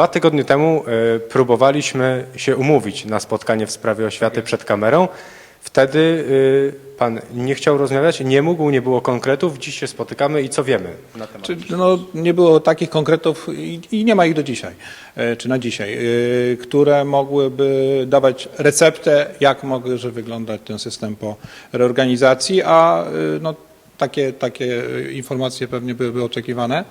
Dwa tygodnie temu e, próbowaliśmy się umówić na spotkanie w sprawie oświaty przed kamerą. Wtedy e, pan nie chciał rozmawiać, nie mógł, nie było konkretów. Dziś się spotykamy i co wiemy na temat? Czy, no, nie było takich konkretów i, i nie ma ich do dzisiaj, e, czy na dzisiaj, które mogłyby dawać receptę, jak może wyglądać ten system po reorganizacji, a no, takie, takie informacje pewnie byłyby oczekiwane.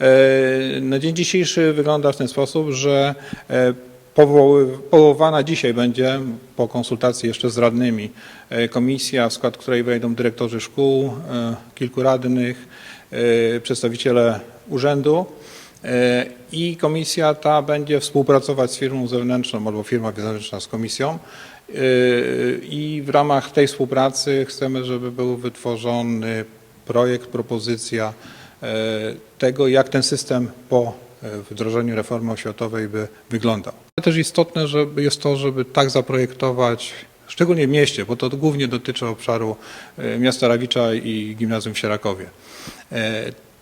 E, Na dzień dzisiejszy wygląda w ten sposób, że e, powoływana dzisiaj będzie po konsultacji jeszcze z radnymi e, komisja, w skład której wejdą dyrektorzy szkół, kilku radnych, przedstawiciele urzędu i komisja ta będzie współpracować z firmą zewnętrzną albo firma zewnętrzna z komisją e, i w ramach tej współpracy chcemy, żeby był wytworzony projekt, propozycja e, tego, jak ten system po e, wdrożeniu reformy oświatowej by wyglądał. Też istotne żeby jest to, żeby tak zaprojektować, szczególnie w mieście, bo to głównie dotyczy obszaru e, miasta Rawicza i gimnazjum w Sierakowie.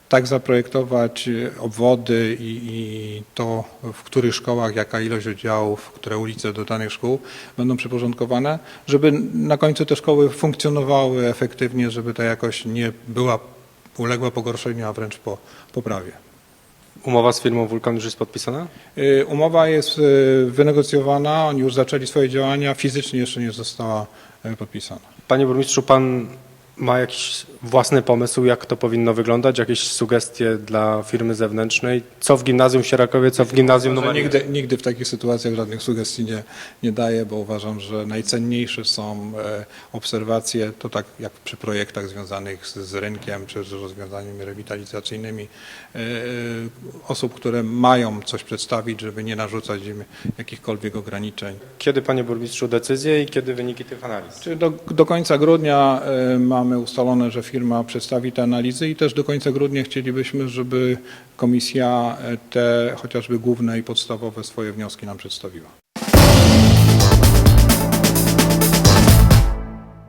Tak zaprojektować e, obwody i, i to, w których szkołach, jaka ilość oddziałów, które ulice do danych szkół będą przyporządkowane, żeby na końcu te szkoły funkcjonowały efektywnie, żeby ta jakość nie była uległa pogorszeniu, a wręcz po poprawie. Umowa z firmą Wulkan już jest podpisana? Y, Umowa jest y, wynegocjowana, oni już zaczęli swoje działania, fizycznie jeszcze nie została y, podpisana. Panie burmistrzu, pan ma jakiś własny pomysł, jak to powinno wyglądać? Jakieś sugestie dla firmy zewnętrznej? Co w gimnazjum w Sierakowie, co w gimnazjum numer nigdy, nigdy w takich sytuacjach żadnych sugestii nie, nie daję, bo uważam, że najcenniejsze są e, obserwacje, to tak jak przy projektach związanych z, z rynkiem czy z rozwiązaniami rewitalizacyjnymi, e, e, osób, które mają coś przedstawić, żeby nie narzucać im jakichkolwiek ograniczeń. Kiedy, panie burmistrzu, decyzje i kiedy wyniki tych analiz? Czy do, do końca grudnia e, mamy ustalone, że firma przedstawi te analizy i też do końca grudnia chcielibyśmy, żeby komisja te chociażby główne i podstawowe swoje wnioski nam przedstawiła.